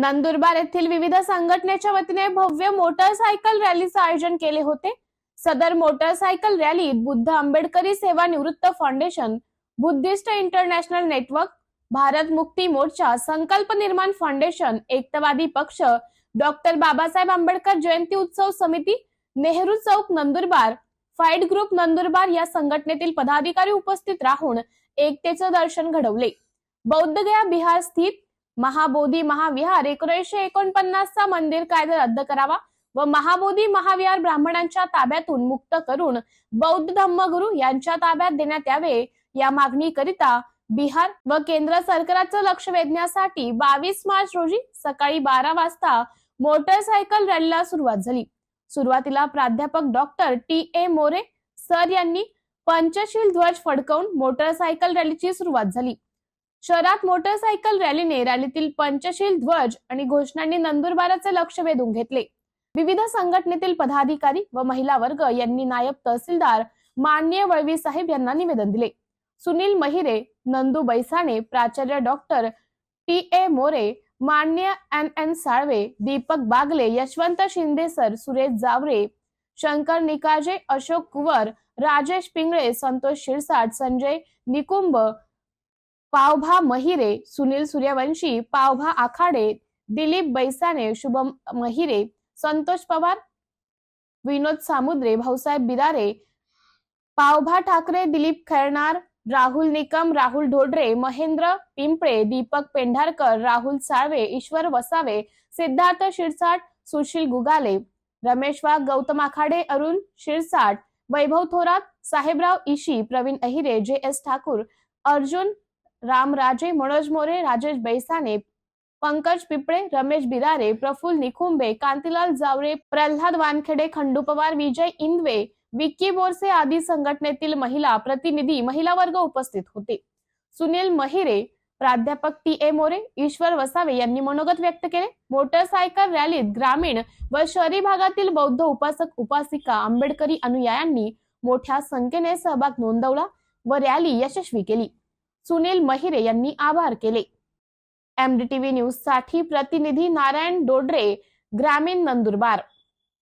नंदुरबार येथील विविध संघटनेच्या वतीने भव्य मोटरसायकल रॅलीचं आयोजन केले होते. सदर मोटरसायकल रॅलीत बुद्ध आंबेडकरी सेवा निवृत्त foundation Buddhist international network Bharat Mukti Morcha संकल्प निर्माण फाउंडेशन एकतावादी पक्ष डॉक्टर बाबासाहेब आंबेडकर जयंती उत्सव समिती नेहरू चौक नंदुरबार फाईट ग्रुप नंदुरबार या संघटनेतील पदाधिकारी उपस्थित राहून एकतेचं दर्शन घडवले. बौद्धगया बिहार स्थित महाबोधी महाविहार एकोणीसशे एकोणपन्नासचा मंदिर कायदा रद्द करावा व महाबोधी महाविहार ब्राह्मणांच्या ताब्यातून मुक्त करून बौद्ध धम्मगुरु यांच्या ताब्यात देण्यात यावे या मागणीकरिता बिहार व केंद्र सरकारचं लक्ष वेधण्यासाठी बावीस मार्च रोजी सकाळी बारा वाजता मोटरसायकल रॅलीला सुरुवात झाली. सुरुवातीला प्राध्यापक doctor T A More sir यांनी पंचशील ध्वज फडकवून मोटरसायकल रॅलीची सुरुवात झाली. शहरात मोटरसायकल रॅलीने रॅलीतील पंचशील ध्वज आणि घोषणांनी नंदुरबाराचे लक्ष वेधून घेतले. विविध संघटनेतील पदाधिकारी व महिला वर्ग यांनी नायब तहसीलदार मान्य वळवी साहेब यांना निवेदन दिले. सुनील महिरे नंदू बैसाणे प्राचार्य डॉक्टर टी ए मोरे मान्य N N Salve Deepak Bagle Yashwant Shinde sir Suresh Javare Shankar Nikaje Ashok Kuwar Rajesh Pingale Santosh Shirsat Sanjay Nikumbh पावभा Mahire Sunil Suryavanshi पावभा Akhade Dilip Baisane Shubham Mahire Santosh Pawar Vinod Samudre Bhausaheb Birare पावभा ठाकरे दिलीप खैरनार राहुल निकम राहुल ढोडरे महेंद्र पिंपळे दीपक पेंढारकर राहुल साळवे ईश्वर वसावे सिद्धार्थ शिरसाट सुशील गुगाले रमेश वाघ गौतम आखाडे अरुण शिरसाट वैभव थोरात साहेबराव इशी प्रवीण अहिरे जे एस ठाकूर अर्जुन रामराजे मनोज मोरे राजेश बैसाने पंकज पिपळे रमेश बिरारे प्रफुल्ल निखुंबे कांतीलाल जावरे प्रल्हाद वानखेडे खंडू पवार विजय इंदवे विक्की बोरसे आदी संघटनेतील महिला प्रतिनिधी महिला वर्ग उपस्थित होते. सुनील महिरे प्राध्यापक टी ए मोरे ईश्वर वसावे यांनी मनोगत व्यक्त केले. मोटरसायकल रॅलीत ग्रामीण व शहरी भागातील बौद्ध उपासक उपासिका आंबेडकरी अनुयायांनी मोठ्या संख्येने सहभाग नोंदवला व रॅली यशस्वी केली. सुनील महिरे यांनी आभार केले. एमडीटीव्ही न्यूजसाठी प्रतिनिधी नारायण डोडरे ग्रामीण नंदुरबार.